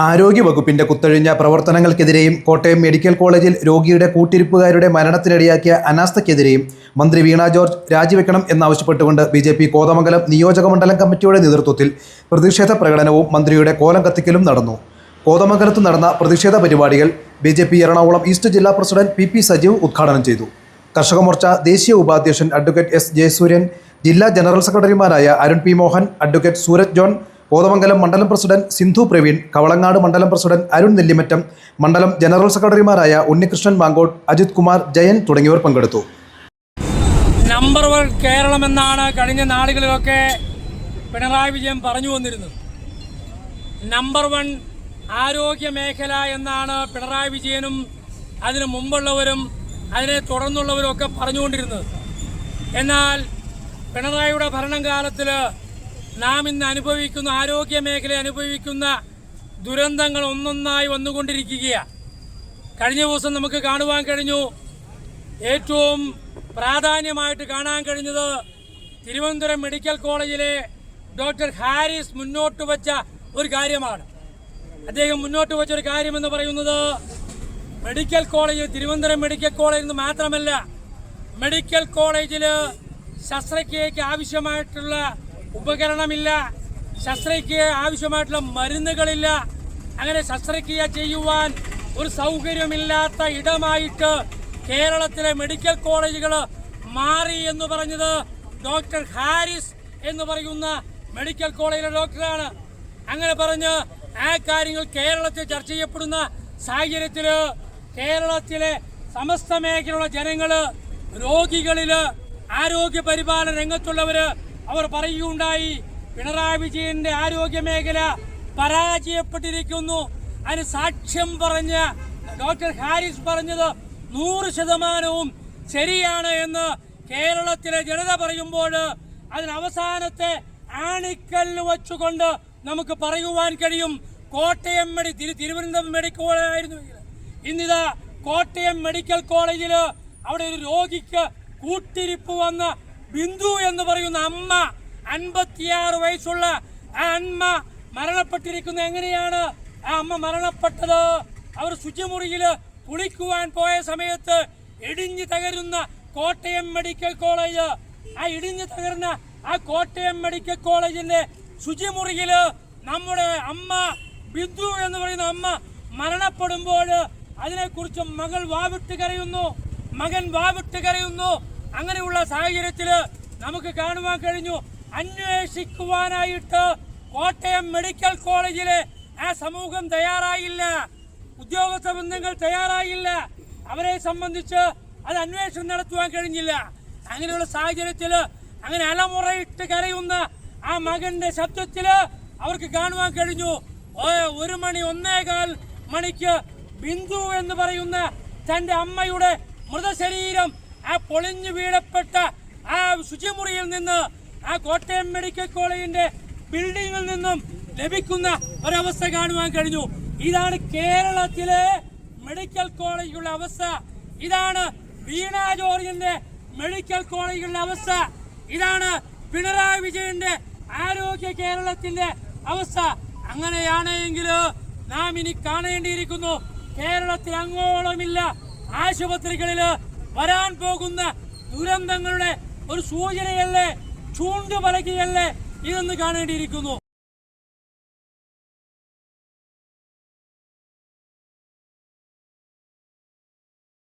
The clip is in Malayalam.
ആരോഗ്യവകുപ്പിന്റെ കുത്തഴിഞ്ഞ പ്രവർത്തനങ്ങൾക്കെതിരെയും കോട്ടയം മെഡിക്കൽ കോളേജിൽ രോഗിയുടെ കൂട്ടിരിപ്പുകാരുടെ മരണത്തിനിടയാക്കിയ അനാസ്ഥയ്ക്കെതിരെയും മന്ത്രി വീണ ജോർജ് രാജിവെക്കണം എന്നാവശ്യപ്പെട്ടുകൊണ്ട് ബി ജെ പി കോതമംഗലം നിയോജകമണ്ഡലം കമ്മിറ്റിയുടെ നേതൃത്വത്തിൽ പ്രതിഷേധ പ്രകടനവും മന്ത്രിയുടെ കോലം കത്തിക്കലും നടന്നു. കോതമംഗലത്ത് നടന്ന പ്രതിഷേധ പരിപാടികൾ B J P Ernakulam east ജില്ലാ പ്രസിഡന്റ് പി പി സജീവ് ഉദ്ഘാടനം ചെയ്തു. കർഷക മോർച്ച ദേശീയ ഉപാധ്യക്ഷൻ അഡ്വക്കേറ്റ് എസ് ജയസൂര്യൻ ജില്ലാ ജനറൽ സെക്രട്ടറിമാരായ Arun P Mohan advocate Sooraj John Kothamangalam മണ്ഡലം പ്രസിഡന്റ് സിന്ധു പ്രവീൺ കവളങ്ങാട് മണ്ഡലം പ്രസിഡന്റ് അരുൺ നെല്ലിമറ്റം മണ്ഡലം ജനറൽ സെക്രട്ടറിമാരായ ഉണ്ണികൃഷ്ണൻ മാങ്കോട്ട് അജിത് കുമാർ ജയൻ തുടങ്ങിയവർ പങ്കെടുത്തു. നമ്പർ വൺ കേരളമെന്നാണ് കഴിഞ്ഞ നാളുകളിലൊക്കെ പിണറായി വിജയൻ പറഞ്ഞു വന്നിരുന്നത്. നമ്പർ വൺ ആരോഗ്യ മേഖല എന്നാണ് പിണറായി വിജയനും അതിനു മുമ്പുള്ളവരും അതിനെ തുടർന്നുള്ളവരും ഒക്കെ പറഞ്ഞുകൊണ്ടിരുന്നത്. എന്നാൽ പിണറായിയുടെ ഭരണകാലത്തിൽ നാം ഇന്ന് അനുഭവിക്കുന്ന ആരോഗ്യ മേഖല അനുഭവിക്കുന്ന ദുരന്തങ്ങൾ ഒന്നൊന്നായി വന്നുകൊണ്ടിരിക്കുകയാണ്. കഴിഞ്ഞ ദിവസം നമുക്ക് കാണുവാൻ കഴിഞ്ഞു. ഏറ്റവും പ്രാധാന്യമായിട്ട് കാണാൻ കഴിഞ്ഞത് തിരുവനന്തപുരം മെഡിക്കൽ കോളേജിലെ ഡോക്ടർ ഹാരിസ് മുന്നോട്ട് വച്ച ഒരു കാര്യമാണ്. അദ്ദേഹം മുന്നോട്ട് വച്ച ഒരു കാര്യമെന്ന് പറയുന്നത് മെഡിക്കൽ കോളേജ് തിരുവനന്തപുരം മെഡിക്കൽ കോളേജിൽ നിന്ന് മാത്രമല്ല മെഡിക്കൽ കോളേജിൽ ശസ്ത്രക്രിയയ്ക്ക് ആവശ്യമായിട്ടുള്ള ഉപകരണമില്ല ശസ്ത്രക്രിയ ആവശ്യമായിട്ടുള്ള മരുന്നുകളില്ല. അങ്ങനെ ശസ്ത്രക്രിയ ചെയ്യുവാൻ ഒരു സൗകര്യമില്ലാത്ത ഇടമായിട്ട് കേരളത്തിലെ മെഡിക്കൽ കോളേജുകൾ മാറി എന്ന് പറഞ്ഞത് ഡോക്ടർ ഹാരിസ് എന്ന് പറയുന്ന മെഡിക്കൽ കോളേജിലെ ഡോക്ടറാണ്. അങ്ങനെ പറഞ്ഞ് ആ കാര്യങ്ങൾ കേരളത്തിൽ ചർച്ച ചെയ്യപ്പെടുന്ന സാഹചര്യത്തിൽ കേരളത്തിലെ സമസ്ത മേഖലയുള്ള ജനങ്ങൾ രോഗികളിൽ ആരോഗ്യ പരിപാലന രംഗത്തുള്ളവര് അവർ പറയുകയുണ്ടായി. പിണറായി വിജയന്റെ ആരോഗ്യ മേഖല പരാജയപ്പെട്ടിരിക്കുന്നു. അതിന് സാക്ഷ്യം പറഞ്ഞ ഡോക്ടർ ഹാരിസ് പറഞ്ഞത് നൂറ് ശതമാനവും ശരിയാണ് എന്ന് കേരളത്തിലെ ജനത പറയുമ്പോൾ അതിന് അവസാനത്തെ ആണിക്കല്ല് വച്ചുകൊണ്ട് നമുക്ക് പറയുവാൻ കഴിയും. കോട്ടയം മെഡി തിരു തിരുവനന്തപുരം മെഡിക്കൽ കോളേജായിരുന്നു ഇന്നിതാ കോട്ടയം മെഡിക്കൽ കോളേജിൽ അവിടെ ഒരു രോഗിക്ക് കൂട്ടിരിപ്പ് വന്ന ബിന്ദു എന്ന് പറയുന്ന അമ്മ അൻപത്തിയാറ് വയസ്സുള്ള ആ അമ്മ മരണപ്പെട്ടിരിക്കുന്ന. എങ്ങനെയാണ് ആ അമ്മ മരണപ്പെട്ടത്? അവർ ശുചിമുറിയിൽ കുളിക്കുവാൻ പോയ സമയത്ത് ഇടിഞ്ഞു തകരുന്ന കോട്ടയം മെഡിക്കൽ കോളേജ് ആ ഇടിഞ്ഞു തകർന്ന ആ കോട്ടയം മെഡിക്കൽ കോളേജിന്റെ ശുചിമുറിയിൽ നമ്മുടെ അമ്മ ബിന്ദു എന്ന് പറയുന്ന അമ്മ മരണപ്പെടുമ്പോൾ അതിനെക്കുറിച്ച് മകൾ വാവിട്ട് കരയുന്നു. മകൻ വാവിട്ട് കരയുന്നു. അങ്ങനെയുള്ള സാഹചര്യത്തിൽ നമുക്ക് കാണുവാൻ കഴിഞ്ഞു. അന്വേഷിക്കുവാനായിട്ട് കോട്ടയം മെഡിക്കൽ കോളേജിലെ ആ സമൂഹം തയ്യാറായില്ല. ഉദ്യോഗസ്ഥ ബന്ധങ്ങൾ തയ്യാറായില്ല. അവരെ സംബന്ധിച്ച് അത് അന്വേഷണം നടത്തുവാൻ കഴിഞ്ഞില്ല. അങ്ങനെയുള്ള സാഹചര്യത്തിൽ അങ്ങനെ അലമുറയിട്ട് കരയുന്ന ആ മകന്റെ ശബ്ദത്തിൽ അവർക്ക് കാണുവാൻ കഴിഞ്ഞു. ഒരു മണി ഒന്നേകാൽ മണിക്ക് ബിന്ദു എന്ന് പറയുന്ന തന്റെ അമ്മയുടെ മൃതശരീരം ആ പൊളിഞ്ഞു വീഴപ്പെട്ട ആ ശുചിമുറിയിൽ നിന്ന് ആ കോട്ടയം മെഡിക്കൽ കോളേജിന്റെ ബിൽഡിങ്ങിൽ നിന്നും ലഭിക്കുന്ന ഒരവസ്ഥ കാണുവാൻ കഴിഞ്ഞു. ഇതാണ് കേരളത്തിലെ മെഡിക്കൽ കോളേജുകളുടെ അവസ്ഥ. ഇതാണ് വീണ ജോർജിന്റെ മെഡിക്കൽ കോളേജുകളുടെ അവസ്ഥ. ഇതാണ് പിണറായി വിജയന്റെ ആരോഗ്യ കേരളത്തിന്റെ അവസ്ഥ. അങ്ങനെയാണെങ്കിൽ നാം ഇനി കാണേണ്ടിയിരിക്കുന്നു. കേരളത്തിൽ അങ്ങോളമില്ല. ആശുപത്രികളിൽ വരാൻ പോകുന്ന ദുരന്തങ്ങളുടെ ഒരു സൂചനയല്ലേ? ചൂണ്ടുപലക്കുകയല്ലേ ഇതെന്ന് കാണേണ്ടിയിരിക്കുന്നു.